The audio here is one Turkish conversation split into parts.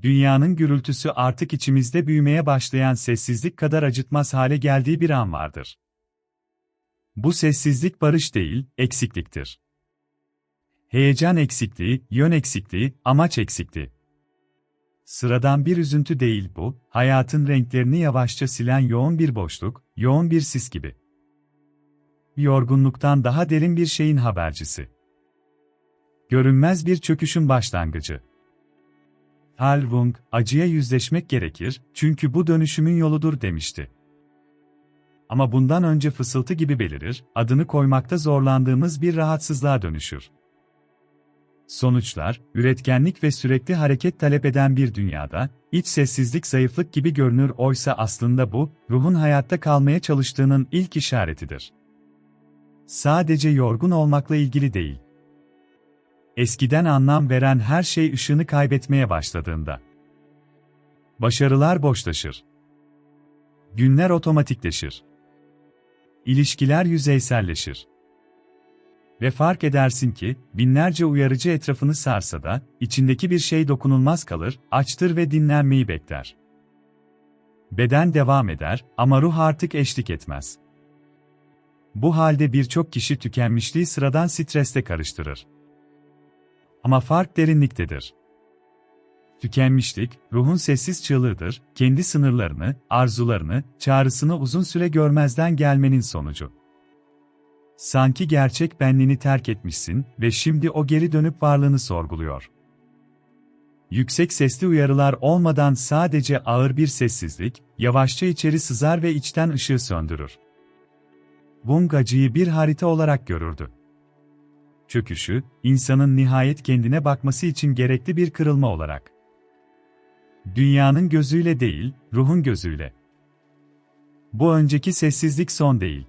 Dünyanın gürültüsü artık içimizde büyümeye başlayan sessizlik kadar acıtmaz hale geldiği bir an vardır. Bu sessizlik barış değil, eksikliktir. Heyecan eksikliği, yön eksikliği, amaç eksikliği. Sıradan bir üzüntü değil bu, hayatın renklerini yavaşça silen yoğun bir boşluk, yoğun bir sis gibi. Yorgunluktan daha derin bir şeyin habercisi. Görünmez bir çöküşün başlangıcı. Carl Jung, acıya yüzleşmek gerekir, çünkü bu dönüşümün yoludur demişti. Ama bundan önce fısıltı gibi belirir, adını koymakta zorlandığımız bir rahatsızlığa dönüşür. Sonuçlar, üretkenlik ve sürekli hareket talep eden bir dünyada, iç sessizlik zayıflık gibi görünür oysa aslında bu, ruhun hayatta kalmaya çalıştığının ilk işaretidir. Sadece yorgun olmakla ilgili değil. Eskiden anlam veren her şey ışığını kaybetmeye başladığında. Başarılar boşlaşır. Günler otomatikleşir. İlişkiler yüzeyselleşir. Ve fark edersin ki, binlerce uyarıcı etrafını sarsa da, içindeki bir şey dokunulmaz kalır, açtır ve dinlenmeyi bekler. Beden devam eder ama ruh artık eşlik etmez. Bu halde birçok kişi tükenmişliği sıradan stresle karıştırır. Ama fark derinliktedir. Tükenmişlik, ruhun sessiz çığlığıdır, kendi sınırlarını, arzularını, çağrısını uzun süre görmezden gelmenin sonucu. Sanki gerçek benliğini terk etmişsin ve şimdi o geri dönüp varlığını sorguluyor. Yüksek sesli uyarılar olmadan sadece ağır bir sessizlik, yavaşça içeri sızar ve içten ışığı söndürür. Bung acıyı bir harita olarak görürdü. Çöküşü, insanın nihayet kendine bakması için gerekli bir kırılma olarak. Dünyanın gözüyle değil, ruhun gözüyle. Bu önceki sessizlik son değil.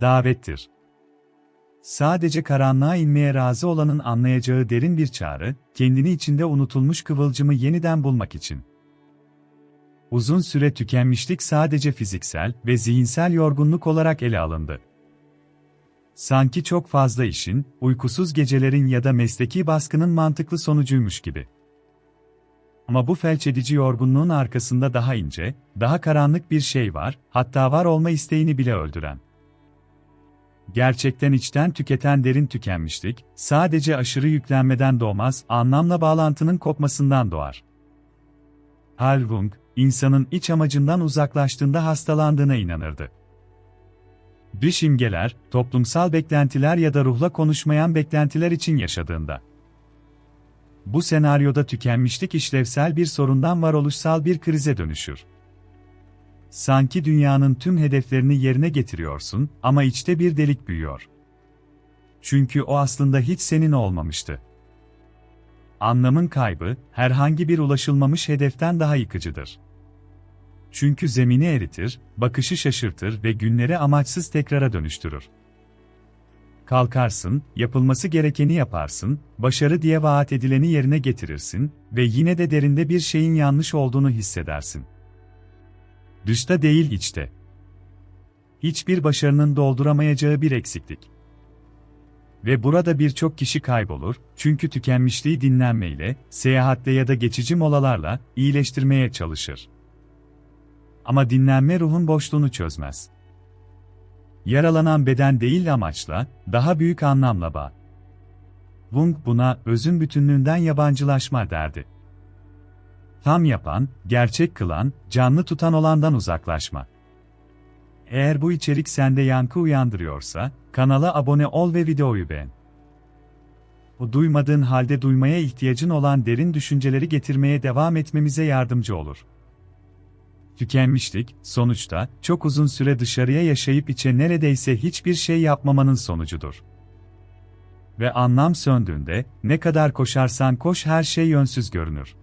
Davettir. Sadece karanlığa inmeye razı olanın anlayacağı derin bir çağrı, kendini içinde unutulmuş kıvılcımı yeniden bulmak için. Uzun süre tükenmişlik sadece fiziksel ve zihinsel yorgunluk olarak ele alındı. Sanki çok fazla işin, uykusuz gecelerin ya da mesleki baskının mantıklı sonucuymuş gibi. Ama bu felç edici yorgunluğun arkasında daha ince, daha karanlık bir şey var, hatta var olma isteğini bile öldüren. Gerçekten içten tüketen derin tükenmişlik, sadece aşırı yüklenmeden doğmaz, anlamla bağlantının kopmasından doğar. Jung, insanın iç amacından uzaklaştığında hastalandığına inanırdı. Dış imgeler, toplumsal beklentiler ya da ruhla konuşmayan beklentiler için yaşadığında. Bu senaryoda tükenmişlik işlevsel bir sorundan varoluşsal bir krize dönüşür. Sanki dünyanın tüm hedeflerini yerine getiriyorsun ama içte bir delik büyüyor. Çünkü o aslında hiç senin olmamıştı. Anlamın kaybı, herhangi bir ulaşılmamış hedeften daha yıkıcıdır. Çünkü zemini eritir, bakışı şaşırtır ve günleri amaçsız tekrara dönüştürür. Kalkarsın, yapılması gerekeni yaparsın, başarı diye vaat edileni yerine getirirsin ve yine de derinde bir şeyin yanlış olduğunu hissedersin. Dışta değil içte. Hiçbir başarının dolduramayacağı bir eksiklik. Ve burada birçok kişi kaybolur, çünkü tükenmişliği dinlenmeyle, seyahatle ya da geçici molalarla iyileştirmeye çalışır. Ama dinlenme ruhun boşluğunu çözmez. Yaralanan beden değil amaçla, daha büyük anlamla bağ. Jung buna özün bütünlüğünden yabancılaşma derdi. Tam yapan, gerçek kılan, canlı tutan olandan uzaklaşma. Eğer bu içerik sende yankı uyandırıyorsa, kanala abone ol ve videoyu beğen. O duymadığın halde duymaya ihtiyacın olan derin düşünceleri getirmeye devam etmemize yardımcı olur. Tükenmişlik, sonuçta, çok uzun süre dışarıya yaşayıp içe neredeyse hiçbir şey yapmamanın sonucudur. Ve anlam söndüğünde, ne kadar koşarsan koş her şey yönsüz görünür.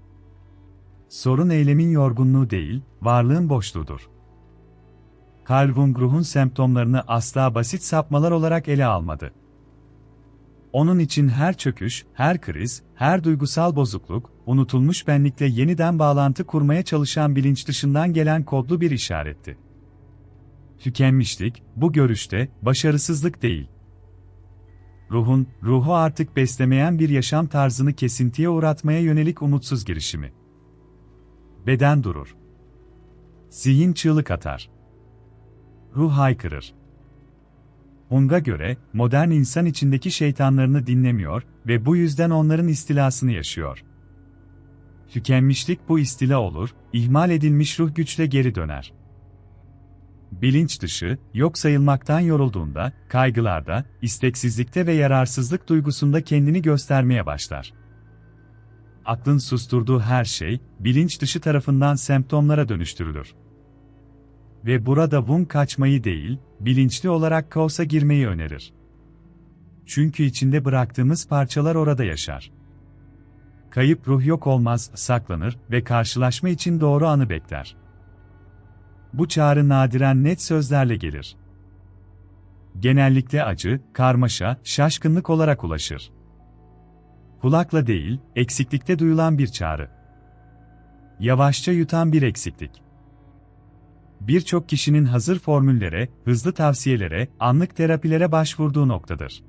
Sorun eylemin yorgunluğu değil, varlığın boşluğudur. Carl Jung ruhun semptomlarını asla basit sapmalar olarak ele almadı. Onun için her çöküş, her kriz, her duygusal bozukluk, unutulmuş benlikle yeniden bağlantı kurmaya çalışan bilinç dışından gelen kodlu bir işaretti. Tükenmişlik, bu görüşte, başarısızlık değil. ruhun, ruhu artık beslemeyen bir yaşam tarzını kesintiye uğratmaya yönelik umutsuz girişimi. Beden durur. Zihin çığlık atar. Ruh haykırır. Hung'a göre, modern insan içindeki şeytanlarını dinlemiyor ve bu yüzden onların istilasını yaşıyor. Tükenmişlik bu istila olur, ihmal edilmiş ruh güçle geri döner. Bilinç dışı, yok sayılmaktan yorulduğunda, kaygılarda, isteksizlikte ve yararsızlık duygusunda kendini göstermeye başlar. Aklın susturduğu her şey, bilinç dışı tarafından semptomlara dönüştürülür. Ve burada Wung kaçmayı değil, bilinçli olarak kaosa girmeyi önerir. Çünkü içinde bıraktığımız parçalar orada yaşar. Kayıp ruh yok olmaz, saklanır ve karşılaşma için doğru anı bekler. Bu çağrı nadiren net sözlerle gelir. Genellikle acı, karmaşa, şaşkınlık olarak ulaşır. Kulakla değil, eksiklikte duyulan bir çağrı. Yavaşça yutan bir eksiklik. Birçok kişinin hazır formüllere, hızlı tavsiyelere, anlık terapilere başvurduğu noktadır.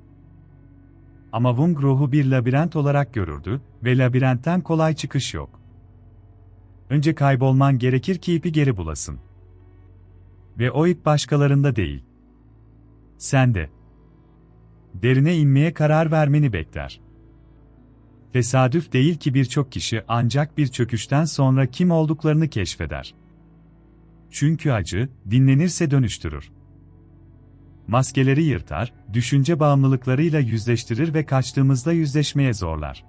Ama Wung ruhu bir labirent olarak görürdü ve labirentten kolay çıkış yok. Önce kaybolman gerekir ki ipi geri bulasın. Ve o ip başkalarında değil. Sende. Derine inmeye karar vermeni bekler. Tesadüf değil ki birçok kişi ancak bir çöküşten sonra kim olduklarını keşfeder. Çünkü acı, dinlenirse dönüştürür. Maskeleri yırtar, düşünce bağımlılıklarıyla yüzleştirir ve kaçtığımızda yüzleşmeye zorlar.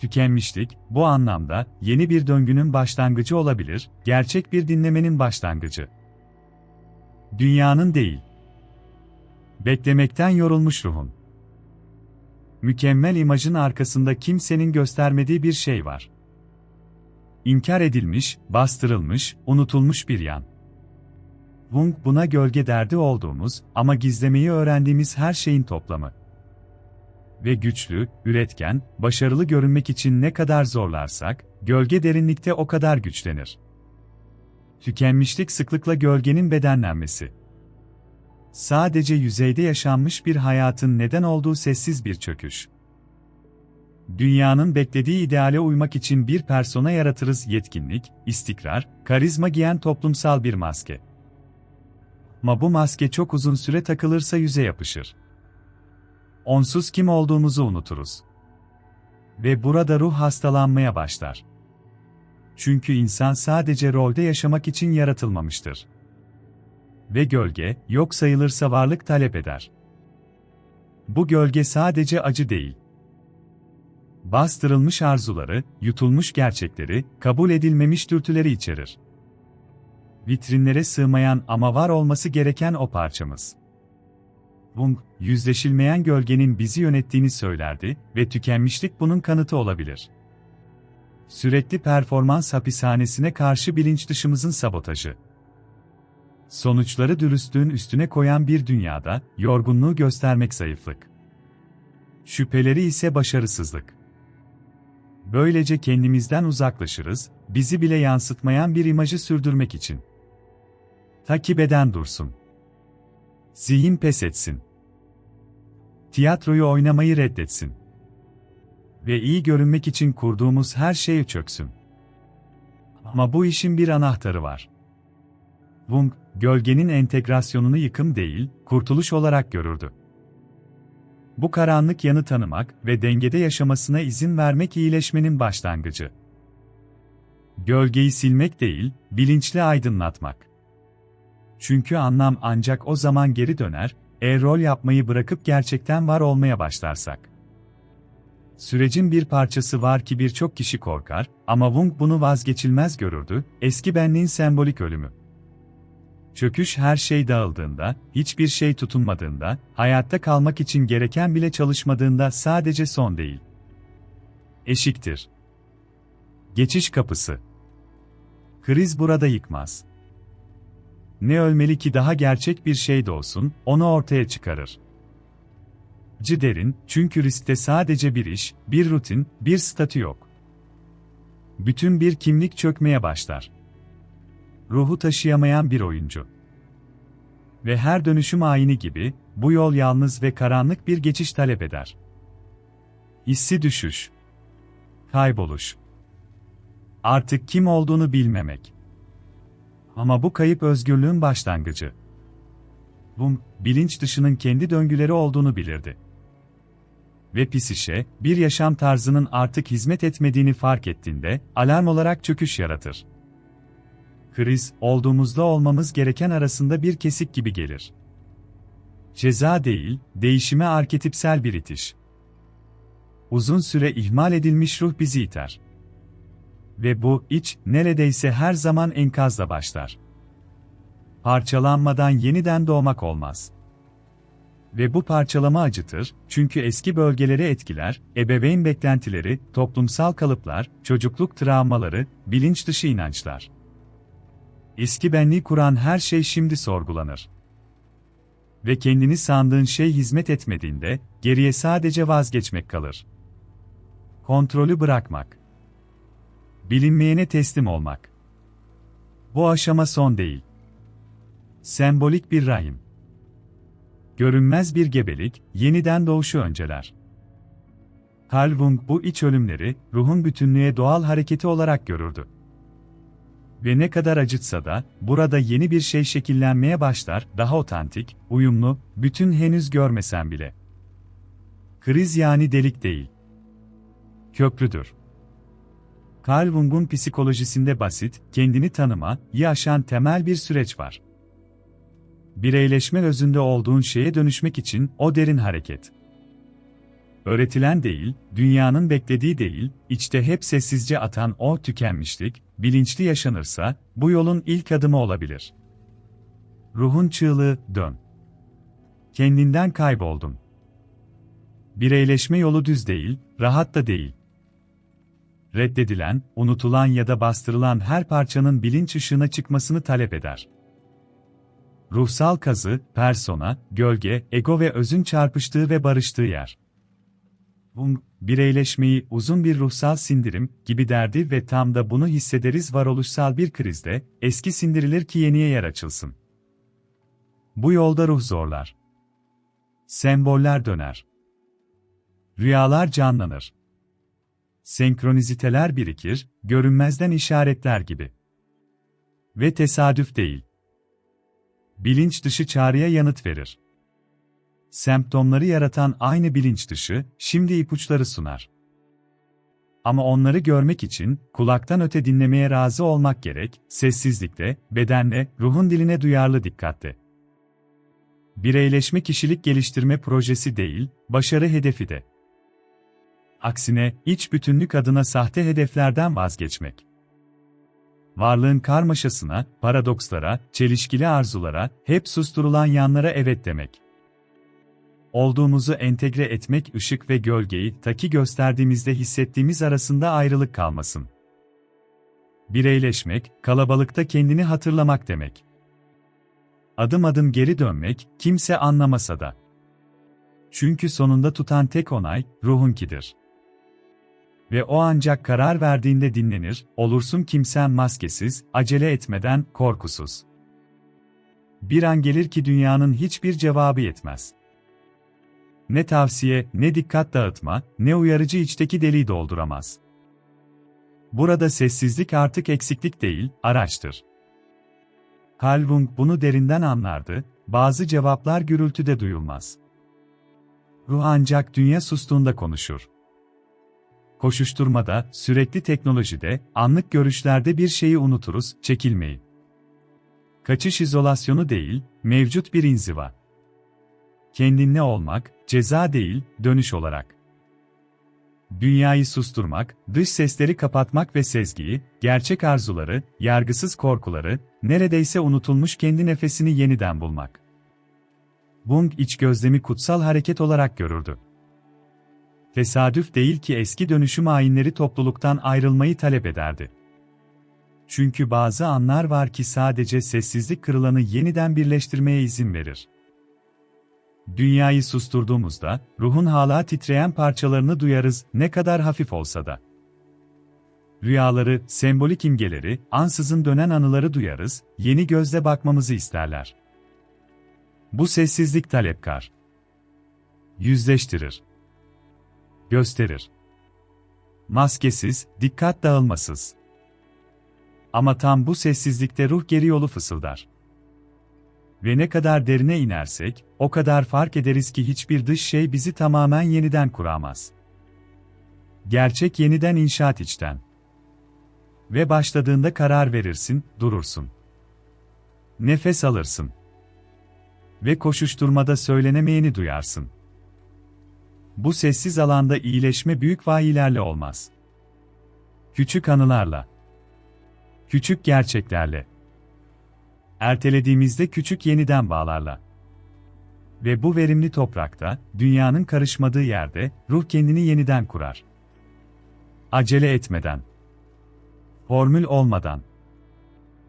Tükenmişlik, bu anlamda, yeni bir döngünün başlangıcı olabilir, gerçek bir dinlemenin başlangıcı. Dünyanın değil. Beklemekten yorulmuş ruhun. Mükemmel imajın arkasında kimsenin göstermediği bir şey var. İnkar edilmiş, bastırılmış, unutulmuş bir yan. Wung buna gölge derdi olduğumuz ama gizlemeyi öğrendiğimiz her şeyin toplamı. Ve güçlü, üretken, başarılı görünmek için ne kadar zorlarsak, gölge derinlikte o kadar güçlenir. Tükenmişlik sıklıkla gölgenin bedenlenmesi. Sadece yüzeyde yaşanmış bir hayatın neden olduğu sessiz bir çöküş. Dünyanın beklediği ideale uymak için bir persona yaratırız yetkinlik, istikrar, karizma giyen toplumsal bir maske. Ama bu maske çok uzun süre takılırsa yüze yapışır. Onsuz kim olduğumuzu unuturuz. Ve burada ruh hastalanmaya başlar. Çünkü insan sadece rolde yaşamak için yaratılmamıştır. Ve gölge, yok sayılırsa varlık talep eder. Bu gölge sadece acı değil. Bastırılmış arzuları, yutulmuş gerçekleri, kabul edilmemiş dürtüleri içerir. Vitrinlere sığmayan ama var olması gereken o parçamız. Wung, yüzleşilmeyen gölgenin bizi yönettiğini söylerdi ve tükenmişlik bunun kanıtı olabilir. Sürekli performans hapishanesine karşı bilinç dışımızın sabotajı. Sonuçları dürüstlüğün üstüne koyan bir dünyada, yorgunluğu göstermek zayıflık. Şüpheleri ise başarısızlık. Böylece kendimizden uzaklaşırız, bizi bile yansıtmayan bir imajı sürdürmek için. Takip eden dursun. Zihin pes etsin. Tiyatroyu oynamayı reddetsin. Ve iyi görünmek için kurduğumuz her şey çöksün. Ama bu işin bir anahtarı var. Wung, gölgenin entegrasyonunu yıkım değil, kurtuluş olarak görürdü. Bu karanlık yanı tanımak ve dengede yaşamasına izin vermek iyileşmenin başlangıcı. Gölgeyi silmek değil, bilinçli aydınlatmak. Çünkü anlam ancak o zaman geri döner, eğer rol yapmayı bırakıp gerçekten var olmaya başlarsak. Sürecin bir parçası var ki birçok kişi korkar ama Wung bunu vazgeçilmez görürdü, eski benliğin sembolik ölümü. Çöküş her şey dağıldığında, hiçbir şey tutunmadığında, hayatta kalmak için gereken bile çalışmadığında sadece son değil. Eşiktir. Geçiş kapısı. Kriz burada yıkmaz. Ne ölmeli ki daha gerçek bir şey de olsun, onu ortaya çıkarır. Acı derin, çünkü riskte sadece bir iş, bir rutin, bir statü yok. Bütün bir kimlik çökmeye başlar. Ruhu taşıyamayan bir oyuncu. Ve her dönüşüm ayini gibi, bu yol yalnız ve karanlık bir geçiş talep eder. Hissi düşüş. Kayboluş. Artık kim olduğunu bilmemek. Ama bu kayıp özgürlüğün başlangıcı. Bum, bilinç dışının kendi döngüleri olduğunu bilirdi. Ve psişe, bir yaşam tarzının artık hizmet etmediğini fark ettiğinde, alarm olarak çöküş yaratır. Kriz, olduğumuzda olmamız gereken arasında bir kesik gibi gelir. Ceza değil, değişime arketipsel bir itiş. Uzun süre ihmal edilmiş ruh bizi iter. Ve bu, iç, neredeyse her zaman enkazla başlar. Parçalanmadan yeniden doğmak olmaz. Ve bu parçalama acıtır, çünkü eski bölgeleri etkiler, ebeveyn beklentileri, toplumsal kalıplar, çocukluk travmaları, bilinç dışı inançlar. Eski benliği kuran her şey şimdi sorgulanır. Ve kendini sandığın şey hizmet etmediğinde, geriye sadece vazgeçmek kalır. Kontrolü bırakmak. Bilinmeyene teslim olmak. Bu aşama son değil. Sembolik bir rahim. Görünmez bir gebelik, yeniden doğuşu önceler. Carl Jung bu iç ölümleri, ruhun bütünlüğe doğal hareketi olarak görürdü. Ve ne kadar acıtsa da, burada yeni bir şey şekillenmeye başlar, daha otantik, uyumlu, bütün henüz görmesen bile. Kriz yani delik değil. Köprüdür. Carl Jung'un psikolojisinde basit, kendini tanıma, aşan temel bir süreç var. Bireyleşme özünde olduğun şeye dönüşmek için o derin hareket. Öğretilen değil, dünyanın beklediği değil, içte hep sessizce atan o tükenmişlik, bilinçli yaşanırsa, bu yolun ilk adımı olabilir. Ruhun çığlığı, dön. Kendinden kayboldum. Bireyleşme yolu düz değil, rahat da değil. Reddedilen, unutulan ya da bastırılan her parçanın bilinç ışığına çıkmasını talep eder. Ruhsal kazı, persona, gölge, ego ve özün çarpıştığı ve barıştığı yer. Jung, bireyleşmeyi uzun bir ruhsal sindirim gibi derdi ve tam da bunu hissederiz varoluşsal bir krizde, eski sindirilir ki yeniye yer açılsın. Bu yolda ruh zorlar. Semboller döner. Rüyalar canlanır. Senkroniziteler birikir, görünmezden işaretler gibi. Ve tesadüf değil. Bilinç dışı çağrıya yanıt verir. Semptomları yaratan aynı bilinç dışı, şimdi ipuçları sunar. Ama onları görmek için, kulaktan öte dinlemeye razı olmak gerek, sessizlikte, bedenle, ruhun diline duyarlı dikkatle. Bireyleşme kişilik geliştirme projesi değil, başarı hedefi de. Aksine, iç bütünlük adına sahte hedeflerden vazgeçmek varlığın karmaşasına, paradokslara, çelişkili arzulara, hep susturulan yanlara evet demek. Olduğumuzu entegre etmek ışık ve gölgeyi taki gösterdiğimizde hissettiğimiz arasında ayrılık kalmasın. Bireyleşmek, kalabalıkta kendini hatırlamak demek. Adım adım geri dönmek, kimse anlamasa da. Çünkü sonunda tutan tek onay, ruhunkidir ve o ancak karar verdiğinde dinlenir, olursun kimsen maskesiz, acele etmeden, korkusuz. Bir an gelir ki dünyanın hiçbir cevabı yetmez. Ne tavsiye, ne dikkat dağıtma, ne uyarıcı içteki deliği dolduramaz. Burada sessizlik artık eksiklik değil, araçtır. Carl Jung bunu derinden anlardı, bazı cevaplar gürültüde duyulmaz. Ruh ancak dünya sustuğunda konuşur koşuşturmada, sürekli teknolojide, anlık görüşlerde bir şeyi unuturuz, çekilmeyi. Kaçış izolasyonu değil, mevcut bir inziva. Kendinle olmak, ceza değil, dönüş olarak. Dünyayı susturmak, dış sesleri kapatmak ve sezgiyi, gerçek arzuları, yargısız korkuları, neredeyse unutulmuş kendi nefesini yeniden bulmak. Bung iç gözlemi kutsal hareket olarak görürdü. Tesadüf değil ki eski dönüşüm ayinleri topluluktan ayrılmayı talep ederdi. Çünkü bazı anlar var ki sadece sessizlik kırılanı yeniden birleştirmeye izin verir. Dünyayı susturduğumuzda, ruhun hala titreyen parçalarını duyarız, ne kadar hafif olsa da. Rüyaları, sembolik imgeleri, ansızın dönen anıları duyarız, yeni gözle bakmamızı isterler. Bu sessizlik talepkar. Yüzleştirir. Gösterir. Maskesiz, dikkat dağılmasız. Ama tam bu sessizlikte ruh geri yolu fısıldar. Ve ne kadar derine inersek, o kadar fark ederiz ki hiçbir dış şey bizi tamamen yeniden kuramaz. Gerçek yeniden inşaat içten. Ve başladığında karar verirsin, durursun. Nefes alırsın. Ve koşuşturmada söylenemeyeni duyarsın. Bu sessiz alanda iyileşme büyük vahiylerle olmaz. Küçük anılarla. Küçük gerçeklerle. Ertelediğimizde küçük yeniden bağlarla. Ve bu verimli toprakta, dünyanın karışmadığı yerde, ruh kendini yeniden kurar. Acele etmeden. Formül olmadan.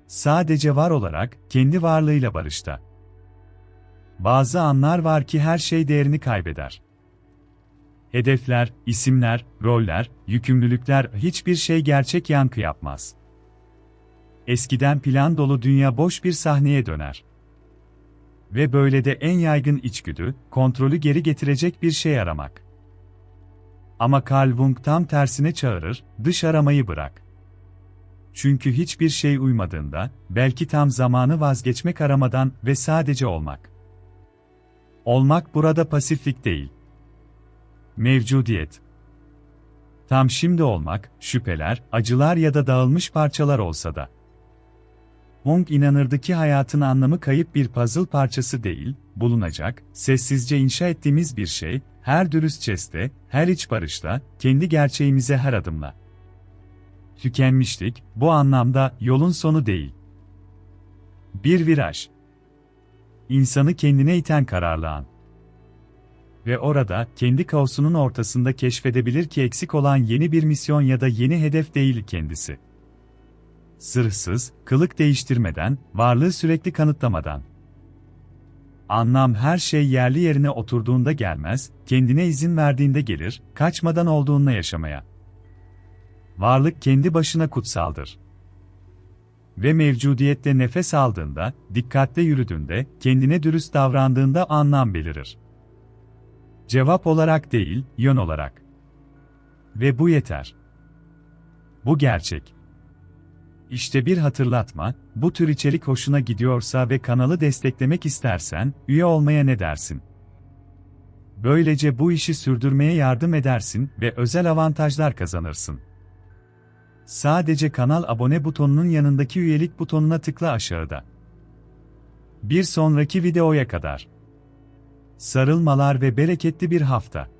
Sadece var olarak, kendi varlığıyla barışta. Bazı anlar var ki her şey değerini kaybeder. Hedefler, isimler, roller, yükümlülükler hiçbir şey gerçek yankı yapmaz. Eskiden plan dolu dünya boş bir sahneye döner. Ve böyle de en yaygın içgüdü, kontrolü geri getirecek bir şey aramak. Ama Carl Jung tam tersine çağırır, dış aramayı bırak. Çünkü hiçbir şey uymadığında, belki tam zamanı vazgeçmek aramadan ve sadece olmak. Olmak burada pasiflik değil. Mevcudiyet. Tam şimdi olmak, şüpheler, acılar ya da dağılmış parçalar olsa da. Wong inanırdı ki hayatın anlamı kayıp bir puzzle parçası değil, bulunacak, sessizce inşa ettiğimiz bir şey, her dürüst çeste, her iç barışla, kendi gerçeğimize her adımla. Tükenmişlik, bu anlamda yolun sonu değil. Bir viraj. İnsanı kendine iten kararlı an. Ve orada, kendi kaosunun ortasında keşfedebilir ki eksik olan yeni bir misyon ya da yeni hedef değil kendisi. Sırhsız, kılık değiştirmeden, varlığı sürekli kanıtlamadan. Anlam her şey yerli yerine oturduğunda gelmez, kendine izin verdiğinde gelir, kaçmadan olduğunla yaşamaya. Varlık kendi başına kutsaldır. Ve mevcudiyette nefes aldığında, dikkatle yürüdüğünde, kendine dürüst davrandığında anlam belirir. Cevap olarak değil, yön olarak. Ve bu yeter. Bu gerçek. İşte bir hatırlatma, bu tür içerik hoşuna gidiyorsa ve kanalı desteklemek istersen, üye olmaya ne dersin? Böylece bu işi sürdürmeye yardım edersin ve özel avantajlar kazanırsın. Sadece kanal abone butonunun yanındaki üyelik butonuna tıkla aşağıda. Bir sonraki videoya kadar. Sarılmalar ve bereketli bir hafta.